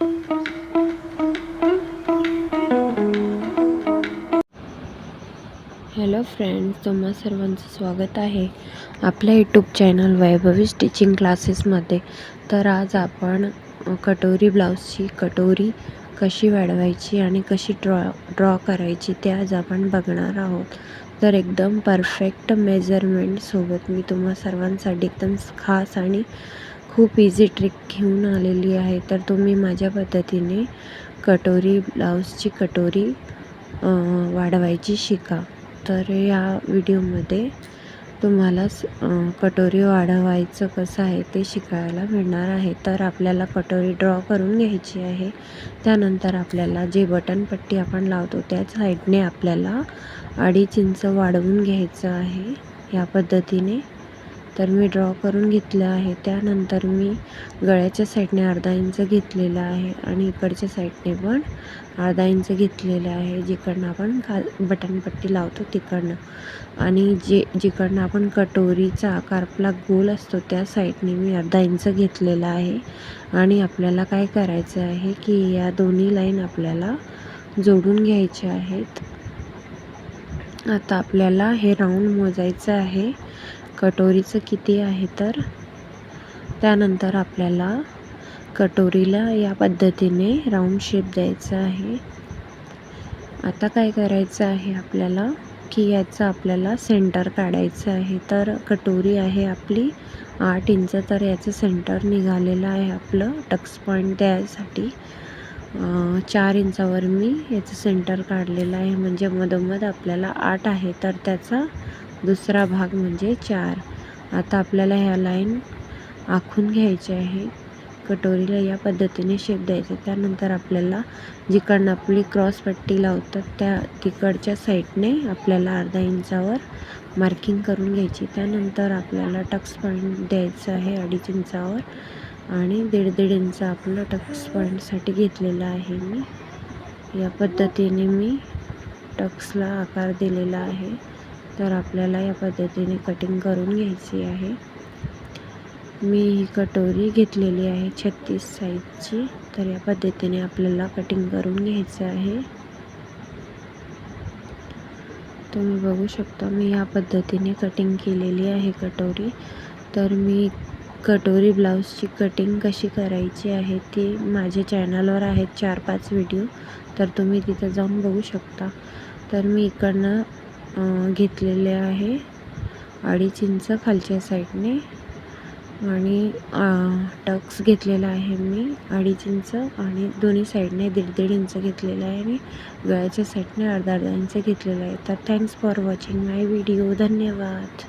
Hello friends तुम्हा सर्वांचं स्वागत आहे आपल्या यूट्यूब चॅनल वैभवी स्टिचिंग क्लासेसमध्ये तर आज आपण कटोरी ब्लाऊजची कटोरी कशी वाढवायची आणि कशी ड्रॉ ड्रॉ करायची ते आज आपण बघणार आहोत. तर एकदम परफेक्ट मेजरमेंटसोबत मी तुम्हा सर्वांसाठी एकदम खास आणि खूप इझी ट्रिक घेऊन आलेली आहे. तर तुम्ही माझ्या पद्धतीने कटोरी ब्लाऊजची कटोरी वाढवायची शिका. तर या व्हिडिओमध्ये तुम्हाला कटोरी वाढवायचं कसं आहे ते शिकायला मिळणार आहे. तर आपल्याला कटोरी ड्रॉ करून घ्यायची आहे. त्यानंतर आपल्याला जे बटन पट्टी आपण लावतो त्याच साईडने आपल्याला अडीच इंच वाढवून घ्यायचं आहे. या पद्धतीने तर मी ड्रॉ करून घेतलं आहे. त्यानंतर मी गळ्याच्या साईडने अर्धा इंच घेतलेला आहे आणि इकडच्या साईडने पण अर्धा इंच घेतलेलं आहे. जिकडनं आपण काल बटनपट्टी लावतो तिकडनं. आणि जे जिकडनं आपण कटोरीचा आकार आपला गोल असतो त्या साईडने मी अर्धा इंच घेतलेला आहे. आणि आपल्याला काय करायचं आहे की या दोन्ही लाईन आपल्याला जोडून घ्यायच्या आहेत. आता आपल्याला हे राऊंड मोजायचं आहे. कटोरीचं किती आहे तर? त्यानंतर आपल्याला कटोरीला या पद्धतीने राऊंड शेप द्यायचा आहे. आता काय करायचं आहे आपल्याला? की याचं आपल्याला सेंटर काढायचं आहे. तर कटोरी आहे आपली आठ इंच तर याचं सेंटर निघालेलं आहे आपलं टक्स पॉईंट द्यायसाठी चार इंचावर मी याचं सेंटर काढलेलं आहे. म्हणजे मधोमध आपल्याला आठ आहे तर त्याचा दुसरा भाग म्हणजे चार. आता आपल्याला ह्या लाईन आखून घ्यायची आहे. कटोरीला या पद्धतीने शेप द्यायचा. त्यानंतर आपल्याला जिकडनं आपली क्रॉस पट्टी लावतात त्या तिकडच्या साईडने आपल्याला अर्धा इंचावर मार्किंग करून घ्यायची. त्यानंतर आपल्याला टक्स पॉईंट द्यायचं आहे अडीच इंचावर आणि दीड दीड इंच आपलं टक्स पॉईंटसाठी घेतलेलं आहे मी. या पद्धतीने मी टक्सला आकार दिलेला आहे. तर आपल्याला या पद्धतीने कटिंग करून घ्यायची आहे. मी ही कटोरी घेतलेली आहे छत्तीस साईजची तर या पद्धतीने आपल्याला कटिंग करून घ्यायचं आहे. तुम्ही बघू शकता मी या पद्धतीने कटिंग केलेली आहे कटोरी. तर मी कटोरी ब्लाऊजची कटिंग कशी करायची आहे ती माझ्या चॅनलवर आहेत चार पाच व्हिडिओ तर तुम्ही तिथं जाऊन बघू शकता. तर मी इकडनं घेतलेले आहे. अडीच इंच खालच्या साईडने. आणि टक्स घेतलेला आहे मी. अडीच इंच आणि दोन्ही साईडने दीड दीड इंच घेतलेलं आहे आणि गळ्याच्या साईडने अर्धा अर्धा इंच घेतलेला आहे. तर thanks for watching my video धन्यवाद.